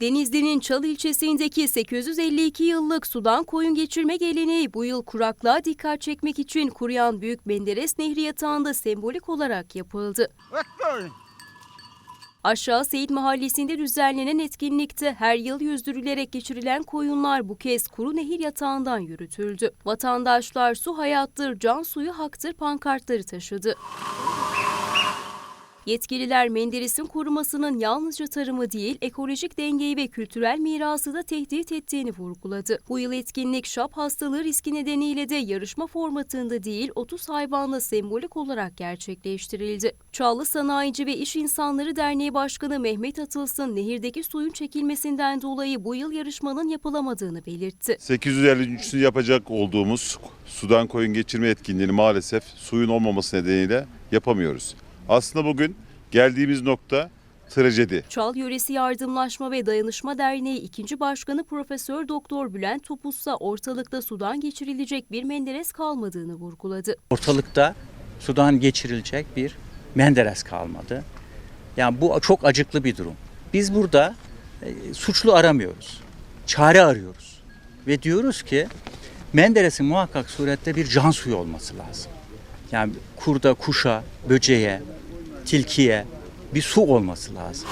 Denizli'nin Çal ilçesindeki 852 yıllık sudan koyun geçirme geleneği bu yıl kuraklığa dikkat çekmek için kuruyan Büyük Menderes Nehri yatağında sembolik olarak yapıldı. Aşağı Seyit Mahallesi'nde düzenlenen etkinlikte her yıl yüzdürülerek geçirilen koyunlar bu kez kuru nehir yatağından yürütüldü. Vatandaşlar su hayattır, can suyu haktır pankartları taşıdı. Yetkililer Menderes'in korumasının yalnızca tarımı değil, ekolojik dengeyi ve kültürel mirası da tehdit ettiğini vurguladı. Bu yıl etkinlik şap hastalığı riski nedeniyle de yarışma formatında değil, 30 hayvanla sembolik olarak gerçekleştirildi. Çağlı Sanayici ve İş İnsanları Derneği Başkanı Mehmet Atılsın, nehirdeki suyun çekilmesinden dolayı bu yıl yarışmanın yapılamadığını belirtti. 853'sünü yapacak olduğumuz sudan koyun geçirme etkinliğini maalesef suyun olmaması nedeniyle yapamıyoruz. Aslında bugün geldiğimiz nokta trajedi. Çal Yöresi Yardımlaşma ve Dayanışma Derneği 2. Başkanı Profesör Doktor Bülent Topuzsa ortalıkta sudan geçirilecek bir Menderes kalmadığını vurguladı. ortalıkta sudan geçirilecek bir Menderes kalmadı. Yani bu çok acıklı bir durum. Biz burada e, suçlu aramıyoruz. Çare arıyoruz. Ve diyoruz ki Menderes'in muhakkak surette bir can suyu olması lazım. Yani kurda, kuşa, böceğe, tilkiye bir su olması lazım.